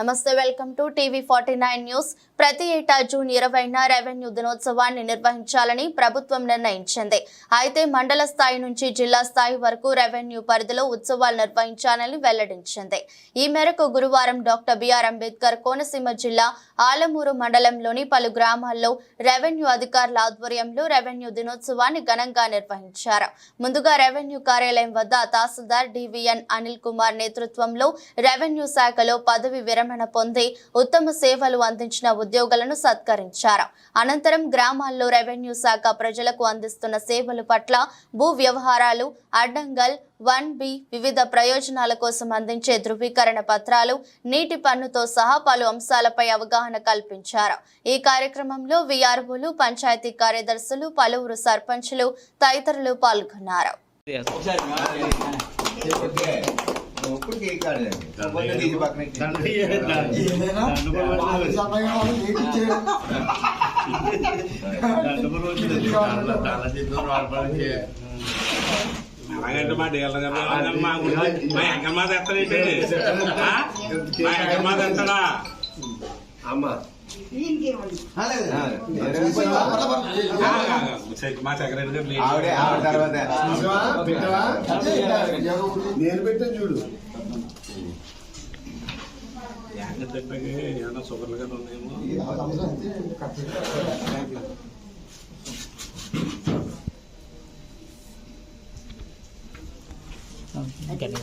నమస్తే welcome to TV forty nine news. ప్రతి ఏటా జూన్ ఇరవైన రెవెన్యూ దినోత్సవాన్ని నిర్వహించాలని ప్రభుత్వం నిర్ణయించింది. అయితే మండల స్థాయి నుంచి జిల్లా స్థాయి వరకు రెవెన్యూ పరిధిలో ఉత్సవాలు నిర్వహించాలని వెల్లడించింది. ఈ మేరకు గురువారం డాక్టర్ బిఆర్ అంబేద్కర్ కోనసీమ జిల్లా ఆలమూరు మండలంలోని పలు గ్రామాల్లో రెవెన్యూ అధికారుల ఆధ్వర్యంలో రెవెన్యూ దినోత్సవాన్ని ఘనంగా నిర్వహించారు. ముందుగా రెవెన్యూ కార్యాలయం వద్ద తహసీల్దార్ డివిఎన్ అనిల్ కుమార్ నేతృత్వంలో రెవెన్యూ శాఖలో పదవి విరమణ పొంది ఉత్తమ సేవలు అందించిన ఉద్యోగులను సత్కరించారు. అనంతరం గ్రామాల్లో రెవెన్యూ శాఖ ప్రజలకు అందిస్తున్న సేవల పట్ల భూ వ్యవహారాలు అడ్డంగల్ వన్ బి వివిధ ప్రయోజనాల కోసం అందించే ధృవీకరణ పత్రాలు నీటి పన్నుతో సహా పలు అంశాలపై అవగాహన కల్పించారు. ఈ కార్యక్రమంలో విఆర్ఓలు పంచాయతీ కార్యదర్శులు పలువురు సర్పంచులు తదితరులు పాల్గొన్నారు. ఇప్పుడు కేక్ ఆడలేదు పక్కన. అలాగంటే మా అలాగని మా గురించి మా ఎత్తాడండి మా ఆ, మా అమ్మా. నేను పెట్టాను చూడు. ఏమన్నా షుగర్లు కానీ ఉన్నాయేమో Okay.